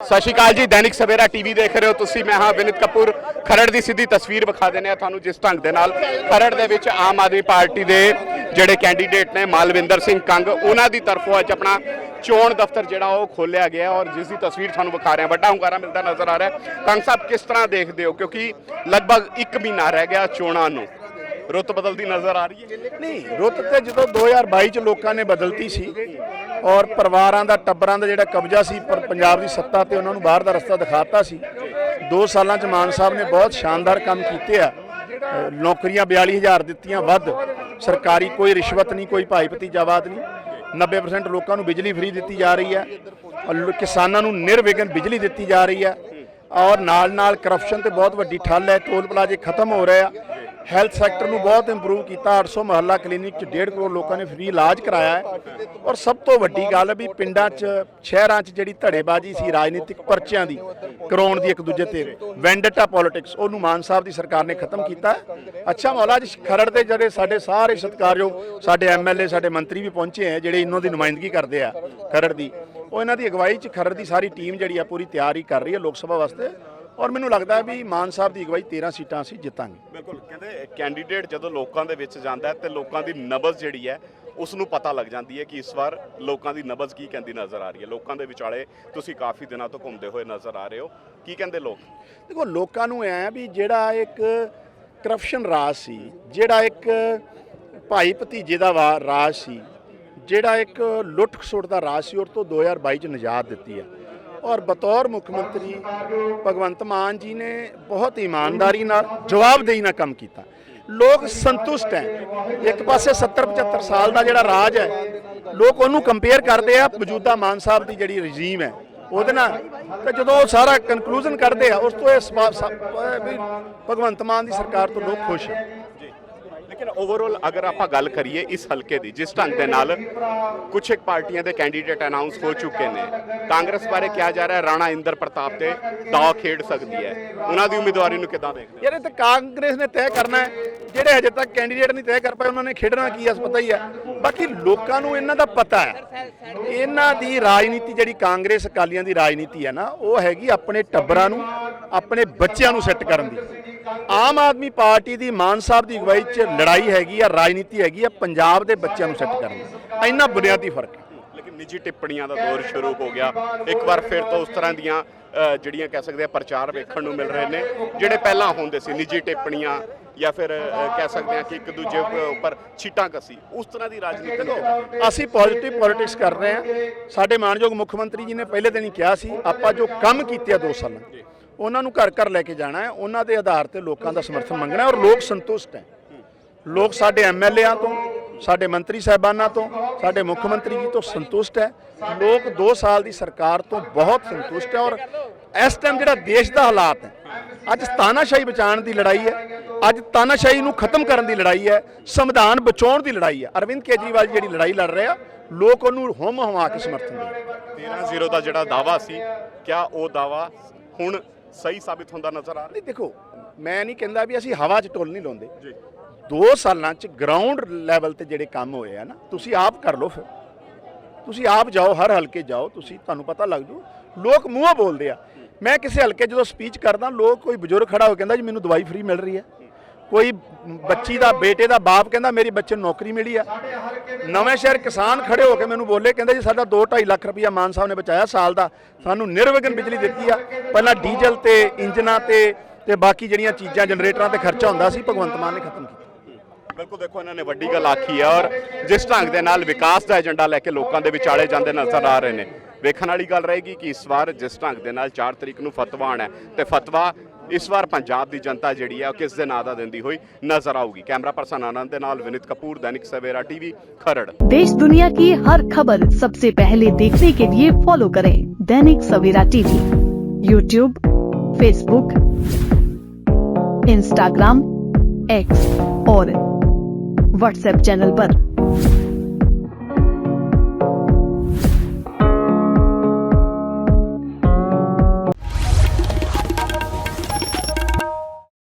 ਸਤਿ ਸ਼੍ਰੀ ਅਕਾਲ ਜੀ, ਦੈਨਿਕ ਸਵੇਰਾ ਟੀਵੀ ਦੇਖ ਰਹੇ ਹੋ ਤੁਸੀਂ। ਮੈਂ ਹਾਂ ਵਿਨਿਤ ਕਪੂਰ। ਖਰੜ ਦੀ ਸਿੱਧੀ ਤਸਵੀਰ ਵਿਖਾ ਦਿੰਦੇ ਆ ਤੁਹਾਨੂੰ ਜਿਸ ਢੰਗ ਦੇ ਨਾਲ। ਖਰੜ ਦੇ ਵਿੱਚ ਆਮ ਆਦਮੀ ਪਾਰਟੀ ਦੇ ਜਿਹੜੇ ਕੈਂਡੀਡੇਟ ਨੇ, ਮਾਲਵਿੰਦਰ ਸਿੰਘ ਕੰਗ, ਉਹਨਾਂ ਦੀ ਤਰਫੋਂ ਅੱਜ ਆਪਣਾ ਚੋਣ ਦਫ਼ਤਰ ਜਿਹੜਾ ਉਹ ਖੋਲਿਆ ਗਿਆ ਔਰ ਜਿਸ ਦੀ ਤਸਵੀਰ ਤੁਹਾਨੂੰ ਵਿਖਾ ਰਿਹਾ ਵੱਡਾ ਹੁੰਗਾਰਾ ਮਿਲਦਾ ਨਜ਼ਰ ਆ ਰਿਹਾ ਕੰਗ ਸਾਹਿਬ, ਕਿਸ ਤਰ੍ਹਾਂ ਦੇਖਦੇ ਹੋ? ਕਿਉਂਕਿ ਲਗਭਗ 1 ਮਹੀਨਾ ਰਹਿ ਗਿਆ ਚੋਣਾਂ ਨੂੰ। ਰੁੱਤ ਬਦਲਦੀ ਨਜ਼ਰ ਆ ਰਹੀ ਹੈ। ਨਹੀਂ, ਰੁੱਤ ਤੇ ਜਦੋਂ 2022 ਚ ਲੋਕਾਂ ਨੇ ਬਦਲਤੀ ਸੀ ਔਰ ਪਰਿਵਾਰਾਂ ਦਾ, ਟੱਬਰਾਂ ਦਾ ਜਿਹੜਾ ਕਬਜ਼ਾ ਸੀ, ਪਰ ਪੰਜਾਬ ਦੀ ਸੱਤਾ ਤੇ ਉਹਨਾਂ ਨੂੰ ਬਾਹਰ ਦਾ ਰਸਤਾ ਦਿਖਾਤਾ ਸੀ। 2 ਸਾਲਾਂ ਚ ਮਾਨ ਸਾਹਿਬ ਨੇ ਬਹੁਤ ਸ਼ਾਨਦਾਰ ਕੰਮ ਕੀਤੇ ਆ। ਅਹ ਨੌਕਰੀਆਂ 42000 ਦਿੱਤੀਆਂ, ਵੱਧ। ਸਰਕਾਰੀ ਕੋਈ ਰਿਸ਼ਵਤ ਨਹੀਂ, ਕੋਈ ਭਾਈ ਭਤੀਜਾਵਾਦ ਨਹੀਂ। 90% ਲੋਕਾਂ ਨੂੰ ਬਿਜਲੀ ਫ੍ਰੀ ਦਿੱਤੀ ਜਾ ਰਹੀ ਹੈ। ਕਿਸਾਨਾਂ ਨੂੰ ਨਿਰਵਿਘਨ ਬਿਜਲੀ ਦਿੱਤੀ ਜਾ ਰਹੀ ਹੈ। ਔਰ ਨਾਲ ਨਾਲ ਕਰਪਸ਼ਨ ਤੇ ਬਹੁਤ ਵੱਡੀ ਠੱਲ ਹੈ। ਟੋਲ ਪਲਾਜ਼ੇ ਖਤਮ ਹੋ ਰਹੇ ਆ। ਹੈਲਥ ਸੈਕਟਰ ਨੂੰ ਬਹੁਤ ਇੰਪਰੂਵ ਕੀਤਾ। 800 ਮਹੱਲਾ ਕਲੀਨਿਕ ਚ 1.5 ਕਰੋੜ ਲੋਕਾਂ ਨੇ ਫ੍ਰੀ ਇਲਾਜ ਕਰਾਇਆ ਹੈ। ਔਰ ਸਭ ਤੋਂ ਵੱਡੀ ਗੱਲ ਵੀ ਪਿੰਡਾਂ 'ਚ, ਸ਼ਹਿਰਾਂ 'ਚ ਜਿਹੜੀ ਧੜੇਬਾਜ਼ੀ ਸੀ, ਰਾਜਨੀਤਿਕ ਪਰਚਿਆਂ ਦੀ, ਕਰਾਉਣ ਦੀ ਇੱਕ ਦੂਜੇ ਤੇ ਵੈਂਡਟਾ ਪੋਲਿਟਿਕਸ ਉਹਨੂੰ ਮਾਨ ਸਾਹਿਬ ਦੀ ਸਰਕਾਰ ਨੇ ਖਤਮ ਕੀਤਾ ਅੱਛਾ ਮੌਲਾ ਜੀ, ਖਰੜ ਦੇ ਜਿਹੜੇ ਸਾਡੇ ਸਾਰੇ ਸਤਿਕਾਰਯੋਗ ਸਾਡੇ ਐਮਐਲਏ ਸਾਡੇ ਮੰਤਰੀ ਵੀ ਪਹੁੰਚੇ ਹੈ, ਜਿਹੜੇ ਇਹਨਾਂ ਦੀ ਨੁਮਾਇੰਦਗੀ ਕਰਦੇ ਆ ਖਰੜ ਦੀ। ਉਹ ਇਹਨਾਂ ਦੀ ਅਗਵਾਈ 'ਚ ਖਰੜ ਦੀ ਸਾਰੀ ਟੀਮ ਜਿਹੜੀ ਆ, ਪੂਰੀ ਤਿਆਰੀ ਕਰ ਰਹੀ ਹੈ ਲੋਕ ਸਭਾ ਵਾਸਤੇ। ਔਰ ਮੈਨੂੰ ਲੱਗਦਾ ਵੀ ਮਾਨ ਸਾਹਿਬ ਦੀ ਅਗਵਾਈ 13 ਸੀਟਾਂ ਅਸੀਂ ਜਿੱਤਾਂਗੇ। ਬਿਲਕੁਲ ਕਹਿੰਦੇ ਕੈਂਡੀਡੇਟ ਜਦੋਂ ਲੋਕਾਂ ਦੇ ਵਿੱਚ ਜਾਂਦਾ ਤੇ ਲੋਕਾਂ ਦੀ ਨਬਜ਼ ਜਿਹੜੀ ਹੈ ਉਸ ਨੂੰ ਪਤਾ ਲੱਗ ਜਾਂਦੀ ਹੈ ਕਿ ਇਸ ਵਾਰ ਲੋਕਾਂ ਦੀ ਨਬਜ਼ ਕੀ ਕਹਿੰਦੀ ਨਜ਼ਰ ਆ ਰਹੀ ਹੈ। ਲੋਕਾਂ ਦੇ ਵਿਚਾਲੇ ਤੁਸੀਂ ਕਾਫੀ ਦਿਨਾਂ ਤੋਂ ਘੁੰਮਦੇ ਹੋਏ ਨਜ਼ਰ ਆ ਰਹੇ ਹੋ। ਕੀ ਕਹਿੰਦੇ ਲੋਕ? ਦੇਖੋ ਲੋਕਾਂ ਨੂੰ ਐ ਵੀ ਜਿਹੜਾ ਇੱਕ ਕਰਪਸ਼ਨ ਰਾਜ ਸੀ ਜਿਹੜਾ ਇੱਕ ਭਾਈ ਭਤੀਜੇ ਦਾ ਰਾਜ ਸੀ ਜਿਹੜਾ ਇੱਕ ਲੁੱਟ ਖਸੁੱਟ ਦਾ ਰਾਜ ਸੀ ਉਹ ਤੋਂ 2022 ਚ ਨਿਜਾਤ ਦਿੱਤੀ ਹੈ। ਔਰ ਬਤੌਰ ਮੁੱਖ ਮੰਤਰੀ ਭਗਵੰਤ ਮਾਨ ਜੀ ਨੇ ਬਹੁਤ ਇਮਾਨਦਾਰੀ ਨਾਲ ਜਵਾਬਦੇਹੀ ਨਾਲ ਕੰਮ ਕੀਤਾ। ਲੋਕ ਸੰਤੁਸ਼ਟ ਹੈ। ਇੱਕ ਪਾਸੇ 70 75 ਸਾਲ ਦਾ ਜਿਹੜਾ ਰਾਜ ਹੈ, ਲੋਕ ਉਹਨੂੰ ਕੰਪੇਅਰ ਕਰਦੇ ਆ, ਮੌਜੂਦਾ ਮਾਨ ਸਾਹਿਬ ਦੀ ਜਿਹੜੀ ਰਜੀਮ ਹੈ, ਉਹਦੇ ਨਾਲ। ਤੇ ਜਦੋਂ ਉਹ ਸਾਰਾ ਕਨਕਲੂਜਨ ਕਰਦੇ ਆ, ਉਸ ਤੋਂ ਇਹ ਸਵਾ- ਵੀ ਭਗਵੰਤ ਮਾਨ ਦੀ ਸਰਕਾਰ ਤੋਂ ਲੋਕ ਖੁਸ਼ ਹੈ। ਲੇਕਿਨ ਓਵਰਆਲ ਅਗਰ ਆਪਾਂ ਗੱਲ ਕਰੀਏ ਇਸ ਹਲਕੇ ਦੀ, ਜਿਸ ਢੰਗ ਦੇ ਨਾਲ ਕੁਝ ਇੱਕ ਪਾਰਟੀਆਂ ਦੇ ਕੈਂਡੀਡੇਟ ਅਨਾਉਂਸ ਹੋ ਚੁੱਕੇ ਨੇ, ਕਾਂਗਰਸ ਬਾਰੇ ਕਿਹਾ ਜਾ ਰਿਹਾ ਰਾਣਾ ਇੰਦਰ ਪ੍ਰਤਾਪ ਤੇ ਦਾਅ ਖੇਡ ਸਕਦੀ ਹੈ। ਉਹਨਾਂ ਦੀ ਉਮੀਦਵਾਰੀ ਨੂੰ ਕਿੱਦਾਂ ਦੇਖਦੇ ਯਾਰ ਇਹ ਤਾਂ ਕਾਂਗਰਸ ਨੇ ਤੈਅ ਕਰਨਾ ਹੈ, ਜਿਹੜੇ ਹਜੇ ਤੱਕ ਕੈਂਡੀਡੇਟ ਨਹੀਂ ਤੈਅ ਕਰ ਪਾਏ, ਉਹਨਾਂ ਨੇ ਖੇਡਣਾ ਕੀ ਹੈ ਪਤਾ ਹੀ ਹੈ। ਬਾਕੀ ਲੋਕਾਂ ਨੂੰ ਇਹਨਾਂ ਦਾ ਪਤਾ ਹੈ, ਇਹਨਾਂ ਦੀ ਰਾਜਨੀਤੀ ਜਿਹੜੀ ਕਾਂਗਰਸ ਅਕਾਲੀਆਂ ਦੀ ਰਾਜਨੀਤੀ ਹੈ ਨਾ, ਉਹ ਹੈਗੀ ਆਪਣੇ ਟੱਬਰਾਂ ਨੂੰ, ਆਪਣੇ ਬੱਚਿਆਂ ਨੂੰ ਸੈੱਟ ਕਰਨ ਦੀ। ਆਮ ਆਦਮੀ ਪਾਰਟੀ ਦੀ ਮਾਨ ਸਾਹਿਬ ਦੀ ਅਗਵਾਈ 'ਚ ਲੜਾਈ ਹੈਗੀ ਆ ਰਾਜਨੀਤੀ ਹੈਗੀ ਆ ਪੰਜਾਬ ਦੇ ਬੱਚਿਆਂ ਨੂੰ ਸੈੱਟ ਕਰਨ ਦੀ। ਇੰਨਾ ਬੁਨਿਆਦੀ ਫ਼ਰਕ ਹੈ। ਲੇਕਿਨ ਨਿੱਜੀ ਟਿੱਪਣੀਆਂ ਦਾ ਦੌਰ ਸ਼ੁਰੂ ਹੋ ਗਿਆ। ਇੱਕ ਵਾਰ ਫਿਰ ਤੋਂ ਉਸ ਤਰ੍ਹਾਂ ਦੀਆਂ ਜਿਹੜੀਆਂ ਕਹਿ ਸਕਦੇ ਆ ਪ੍ਰਚਾਰ ਵੇਖਣ ਨੂੰ ਮਿਲ ਰਹੇ ਨੇ ਜਿਹੜੇ ਪਹਿਲਾਂ ਹੁੰਦੇ ਸੀ ਨਿੱਜੀ ਟਿੱਪਣੀਆਂ ਜਾਂ ਫਿਰ ਕਹਿ ਸਕਦੇ ਆ ਕਿ ਇੱਕ ਦੂਜੇ ਉਪ- ਉੱਪਰ ਛੀਟਾਂ ਕਸੀ ਉਸ ਤਰ੍ਹਾਂ ਦੀ ਰਾਜਨੀਤੀ ਨੂੰ ਕਿੱਦਾਂ ਅਸੀਂ ਪੋਜ਼ਿਟਿਵ ਪੋਲਿਟਿਕਸ ਕਰ ਰਹੇ ਹਾਂ। ਸਾਡੇ ਮਾਨਯੋਗ ਮੁੱਖ ਮੰਤਰੀ ਜੀ ਨੇ ਪਹਿਲੇ ਦਿਨ ਹੀ ਕਿਹਾ ਸੀ ਆਪਾਂ ਜੋ ਕੰਮ ਕੀਤੇ ਆ 2 ਸਾਲਾਂ ਉਹਨਾਂ ਨੂੰ ਘਰ ਘਰ ਲੈ ਕੇ ਜਾਣਾ ਹੈ। ਉਹਨਾਂ ਦੇ ਆਧਾਰ ਤੇ ਲੋਕਾਂ ਦਾ ਸਮਰਥਨ ਮੰਗਣਾ ਹੈ ਔਰ ਲੋਕ ਸੰਤੁਸ਼ਟ ਹੈ। ਲੋਕ ਸਾਡੇ ਐਮਐਲਏਆਂ ਤੋਂ, ਸਾਡੇ ਮੰਤਰੀ ਸਾਹਿਬਾਨਾਂ ਤੋਂ, ਸਾਡੇ ਮੁੱਖ ਮੰਤਰੀ ਜੀ ਤੋਂ ਸੰਤੁਸ਼ਟ ਹੈ। ਲੋਕ 2 ਸਾਲ ਦੀ ਸਰਕਾਰ ਤੋਂ ਬਹੁਤ ਸੰਤੁਸ਼ਟ ਹੈ ਔਰ ਇਸ ਟਾਈਮ ਜਿਹੜਾ ਦੇਸ਼ ਦਾ ਹਾਲਾਤ ਹੈ, ਅੱਜ ਤਾਨਾਸ਼ਾਹੀ ਬਚਾਉਣ ਦੀ ਲੜਾਈ ਹੈ, ਅੱਜ ਤਾਨਾਸ਼ਾਹੀ ਨੂੰ ਖਤਮ ਕਰਨ ਦੀ ਲੜਾਈ ਹੈ, ਸੰਵਿਧਾਨ ਬਚਾਉਣ ਦੀ ਲੜਾਈ ਹੈ। ਅਰਵਿੰਦ ਕੇਜਰੀਵਾਲ ਜੀ ਜਿਹੜੀ ਲੜਾਈ ਲੜ ਰਹੇ ਆ, ਲੋਕ ਉਹਨੂੰ ਹਮ ਹਮਾ ਕੇ ਸਮਰਥਨ ਦੇ 13-0 ਦਾ ਜਿਹੜਾ ਦਾਵਾ ਸੀ, ਕਿਆ ਉਹ ਦਾਵਾ ਹੁਣ ਸਹੀ ਸਾਬਿਤ ਹੁੰਦਾ ਨਜ਼ਰ ਆ ਰਿਹਾ। ਨਹੀਂ ਦੇਖੋ ਮੈਂ ਨਹੀਂ ਕਹਿੰਦਾ ਵੀ ਅਸੀਂ ਹਵਾ 'ਚ ਟੋਲ ਨਹੀਂ ਲਾਉਂਦੇ। ਜੀ। 2 ਸਾਲਾਂ 'ਚ ਗਰਾਊਂਡ ਲੈਵਲ ਤੇ ਜਿਹੜੇ ਕੰਮ ਹੋਏ ਆ ਨਾ ਤੁਸੀਂ ਆਪ ਕਰ ਲਓ ਫਿਰ। ਤੁਸੀਂ ਆਪ ਜਾਓ ਹਰ ਹਲਕੇ ਜਾਓ ਤੁਸੀਂ ਤੁਹਾਨੂੰ ਪਤਾ ਲੱਗ ਜੂ। ਲੋਕ ਮੂੰਹੋਂ ਬੋਲਦੇ ਆ। ਮੈਂ ਕਿਸੇ ਹਲਕੇ ਜਦੋਂ ਸਪੀਚ ਕਰਦਾ ਲੋਕ ਕੋਈ ਬਜ਼ੁਰਗ ਖੜਾ ਹੋ ਕੇ ਕਹਿੰਦਾ ਜੀ ਮੈਨੂੰ ਦਵਾਈ ਫ੍ਰੀ ਮਿਲ ਰਹੀ ਹੈ। ਕੋਈ ਬੱਚੀ ਦਾ ਬੇਟੇ ਦਾ ਬਾਪ ਕਹਿੰਦਾ ਮੇਰੀ ਬੱਚੇ ਨੂੰ ਨੌਕਰੀ ਮਿਲੀ ਆ। ਨਵੇਂ ਸ਼ਹਿਰ ਕਿਸਾਨ ਖੜੇ ਹੋ ਕੇ ਮੈਨੂੰ ਬੋਲੇ ਕਹਿੰਦੇ ਜੀ ਸਾਡਾ 2.5 ਲੱਖ ਰੁਪਇਆ ਮਾਨ ਸਾਹਿਬ ਨੇ ਬਚਾਇਆ ਸਾਲ ਦਾ। ਸਾਨੂੰ ਨਿਰਵਿਘਨ ਬਿਜਲੀ ਦਿੱਤੀ ਆ। ਪਹਿਲਾਂ ਡੀਜ਼ਲ ਤੇ ਇੰਜਨਾਂ ਤੇ ਤੇ ਬਾਕੀ ਜਿਹੜੀਆਂ ਚੀਜ਼ਾਂ ਜਨਰੇਟਰਾਂ ਤੇ ਖਰਚਾ ਹੁੰਦਾ ਸੀ ਭਗਵੰਤ ਮਾਨ ਨੇ ਖਤਮ ਕੀਤਾ। ਬਿਲਕੁਲ ਦੇਖੋ ਇਹਨਾਂ ਨੇ ਵੱਡੀ ਗੱਲ ਆਖੀ ਹੈ ਔਰ ਜਿਸ ਢੰਗ ਦੇ ਨਾਲ ਵਿਕਾਸ ਦਾ ਏਜੰਡਾ ਲੈ ਕੇ ਲੋਕਾਂ ਦੇ ਵਿਚਾਲੇ ਜਾਂਦੇ ਨਜ਼ਰ ਆ ਰਹੇ ਨੇ। ਵੇਖਣ ਵਾਲੀ ਗੱਲ ਰਹੇਗੀ ਕਿ ਇਸ ਵਾਰ ਜਿਸ ਢੰਗ ਦੇ ਨਾਲ 4 ਤਰੀਕ ਨੂੰ ਫਤਵਾ ਆਉਣਾ ਹੈ। ਤੇ ਫਤਵਾ ਇਸ ਵਾਰ ਪੰਜਾਬ ਦੀ ਜਨਤਾ ਜਿਹੜੀ ਹੈ ਉਹ ਕਿਸ ਦੇ ਨਾਂ ਦਾ ਦਿੰਦੀ ਹੋਈ ਨਜ਼ਰ ਆਊਗੀ ਕੈਮਰਾ ਪਰਸਨ ਆਨੰਦ ਦੇ ਨਾਲ ਵਿਨਿਤ ਕਪੂਰ ਦੈਨਿਕ ਸਵੇਰਾ ਟੀਵੀ ਖਰੜ देश दुनिया की हर खबर सबसे पहले देखने के लिए फॉलो करें Dainik Savera TV YouTube Facebook Instagram X और व्हाट्सएप चैनल पर।